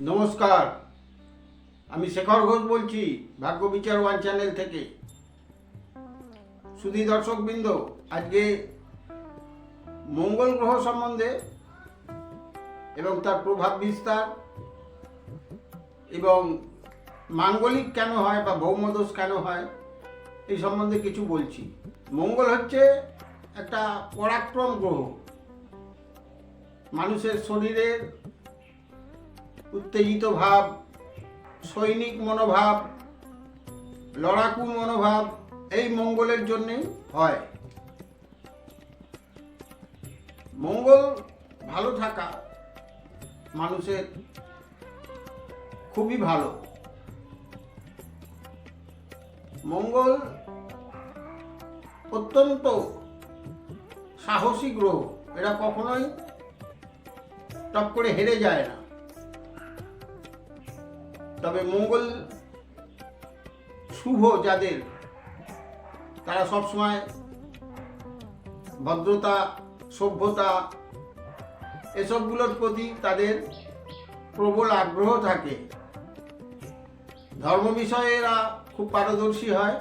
নমস্কার, আমি শেখর ঘোষ বলছি, ভাগ্য বিচার ওয়ান চ্যানেল থেকে। সুধী দর্শকবৃন্দ, আজকে মঙ্গল গ্রহ সম্বন্ধে এবং তার প্রভাব বিস্তার এবং মাঙ্গলিক কেন হয় বা ভৌমদোষ কেন হয়, এই সম্বন্ধে কিছু বলছি। মঙ্গল হচ্ছে একটা পরাক্রম গ্রহ। মানুষের শরীরের উত্তেজিত ভাব, সৈনিক মনোভাব, লড়াকু মনোভাব এই মঙ্গলের জন্যেই হয়। মঙ্গল ভালো থাকা মানুষের খুবই ভালো। মঙ্গল অত্যন্ত সাহসী গ্রহ, এরা কখনোই টপ করে হেরে যায় না। তবে মঙ্গল শুভ যাদের, তারা সবসময় ভদ্রতা, সভ্যতা, এসবগুলোর প্রতি তাদের প্রবল আগ্রহ থাকে। ধর্ম বিষয়ে এরা খুব পারদর্শী হয়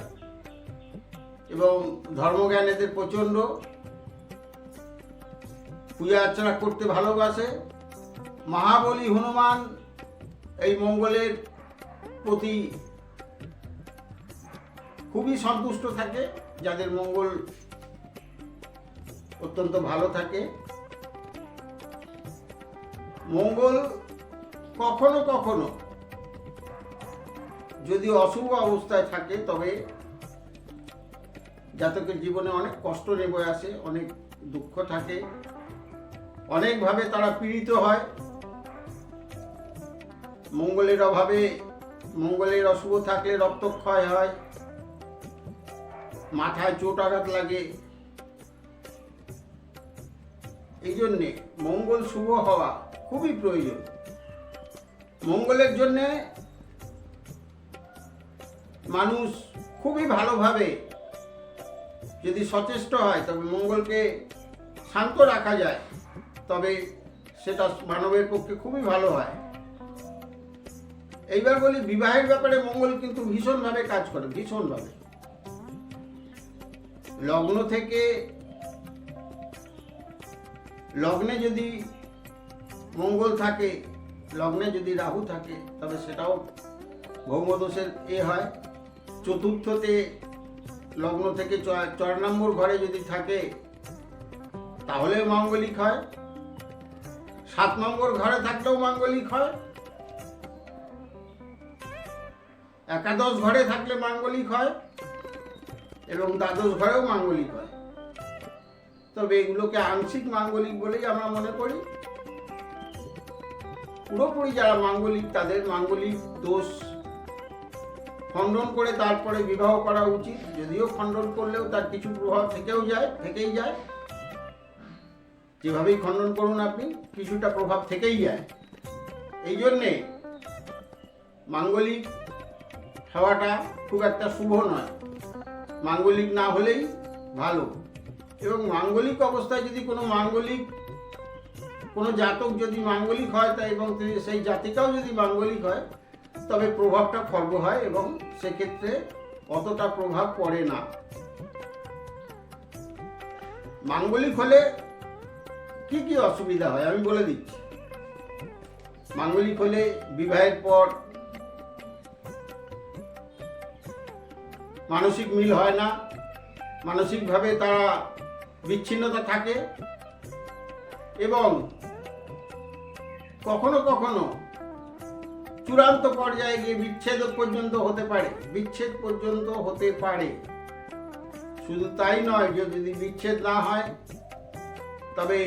এবং ধর্মজ্ঞান এদের প্রচণ্ড। পূজা অর্চনা করতে ভালোবাসে। মহাবলী হনুমান এই মঙ্গলের প্রতি খুবই সন্তুষ্ট থাকে, যাদের মঙ্গল অত্যন্ত ভালো থাকে। মঙ্গল কখনো কখনো যদি অশুভ অবস্থায় থাকে, তবে জাতকের জীবনে অনেক কষ্ট নেমে আসে, অনেক দুঃখ থাকে। অনেকভাবে তারা পীড়িত হয়। মঙ্গলের অভাবে, মঙ্গলের অশুভ থাকলে রক্তক্ষয় হয়। মাথায় চোট আঘাত লাগে। এই জন্যে মঙ্গল শুভ হওয়া খুবই প্রয়োজন। মঙ্গলের জন্যে মানুষ খুবই ভালোভাবে যদি সচেষ্ট হয়, তবে মঙ্গলকে শান্ত রাখা যায়। তবে সেটা মানবের পক্ষে খুবই ভালো হয়। এইবার বলি, বিবাহের ব্যাপারে মঙ্গল কিন্তু ভীষণভাবে কাজ করে, ভীষণভাবে। লগ্ন থেকে, লগ্নে যদি মঙ্গল থাকে, লগ্নে যদি রাহু থাকে, তবে সেটাও ভৌমদোষের এ হয়। চতুর্থতে, লগ্ন থেকে চার নম্বর ঘরে যদি থাকে তাহলে মাঙ্গলিক হয়। সাত নম্বর ঘরে থাকলেও মাঙ্গলিক হয়। একাদশ ঘরে থাকলে মাঙ্গলিক হয় এবং দ্বাদশ ঘরেও মাঙ্গলিক হয়। তবে এগুলোকে আংশিক মাঙ্গলিক বলেই আমরা মনে করি। পুরোপুরি যারা মাঙ্গলিক, তাদের মাঙ্গলিক দোষ খণ্ডন করে তারপরে বিবাহ করা উচিত। যদিও খণ্ডন করলেও তার কিছু প্রভাব থেকেও যায়, থেকেই যায়। যেভাবেই খণ্ডন করুন আপনি, কিছুটা প্রভাব থেকেই যায়। এই জন্যে মাঙ্গলিক হওয়াটা খুব একটা শুভ নয়। মাঙ্গলিক না হলেই ভালো। এবং মাঙ্গলিক অবস্থায় যদি কোনো মাঙ্গলিক, কোনো জাতক যদি মাঙ্গলিক হয় তা এবং সেই জাতিকাও যদি মাঙ্গলিক হয়, তবে প্রভাবটা খর্ব হয় এবং সেক্ষেত্রে অতটা প্রভাব পড়ে না। মাঙ্গলিক হলে কি কি অসুবিধা হয়? আমি বলে দিচ্ছি। মাঙ্গলিক হলে বিবাহের পর মানসিক মিল হয় না। মানসিকভাবে তারা বিচ্ছিন্নতা থাকে এবং কখনো কখনো চূড়ান্ত পর্যায়ে গিয়ে বিচ্ছেদ পর্যন্ত হতে পারে। বিচ্ছেদ পর্যন্ত হতে পারে। শুধু তাই নয়, যে যদি বিচ্ছেদ না হয়, তবে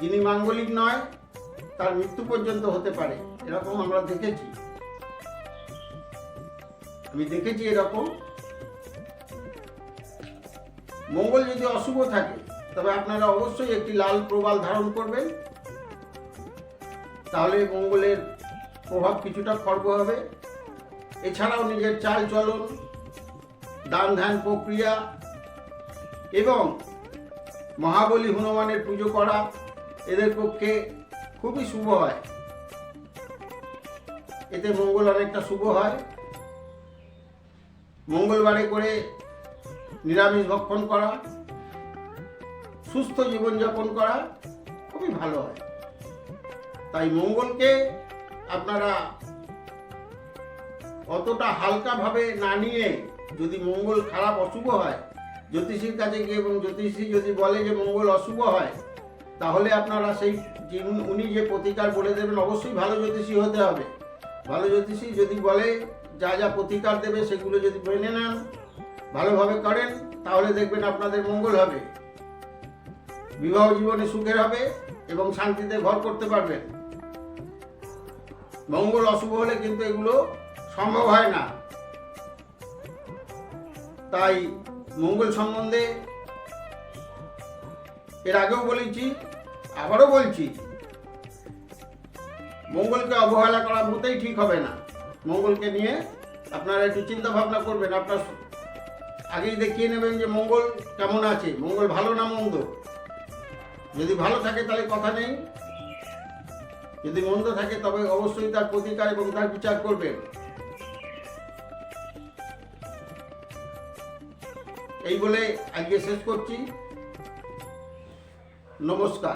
যিনি মাঙ্গলিক নয়, তার মৃত্যু পর্যন্ত হতে পারে। এরকম আমরা দেখেছি। আমি দেখেছি এরকম। মঙ্গল যদি অশুভ থাকে, তবে আপনারা অবশ্যই একটি লাল প্রবাল ধারণ করবেন। তাহলে মঙ্গলের প্রভাব কিছুটা খর্ব হবে। এছাড়াও নিজের চাল চলন দান ধ্যান প্রক্রিয়া এবং মহাবলী হনুমানের পুজো করা এদের পক্ষে খুবই শুভ হয়। এতে মঙ্গল অনেকটা শুভ হয়। মঙ্গলবারে করে নিরামিষ ভক্ষণ করা, সুস্থ জীবনযাপন করা খুবই ভালো হয়। তাই মঙ্গলকে আপনারা অতটা হালকাভাবে না নিয়ে যদি মঙ্গল খারাপ অশুভ হয়, জ্যোতিষীর কাছে গিয়ে এবং জ্যোতিষী যদি বলে যে মঙ্গল অশুভ হয়, তাহলে আপনারা সেই উনি- যে প্রতিকার বলে দেবেন, অবশ্যই ভালো জ্যোতিষী হতে হবে। ভালো জ্যোতিষী যদি বলে, যা যা প্রতিকার দেবে সেগুলো যদি মেনে নেন ভালোভাবে করেন, তাহলে দেখবেন আপনাদের মঙ্গল হবে। বিবাহ জীবনে সুখের হবে এবং শান্তিতে ঘর করতে পারবেন। মঙ্গল অশুভ হলে কিন্তু এগুলো সম্ভব হয় না। তাই মঙ্গল সম্বন্ধে এর আগেও বলেছি, আবারও বলছি, মঙ্গলকে অবহেলা করা মোটেই ঠিক হবে না। মঙ্গলকে নিয়ে আপনারা একটু চিন্তা ভাবনা করবেন, আপনার আগেই দেখিয়ে নেবেন যে মঙ্গল কেমন আছে? মঙ্গল ভালো না মন্দ? যদি ভালো থাকে তাহলে কথা নেই। যদি মন্দ থাকে তবে অবশ্যই তার প্রতিকার এবং তার বিচার করবেন। এই বলে আজকে শেষ করছি। নমস্কার।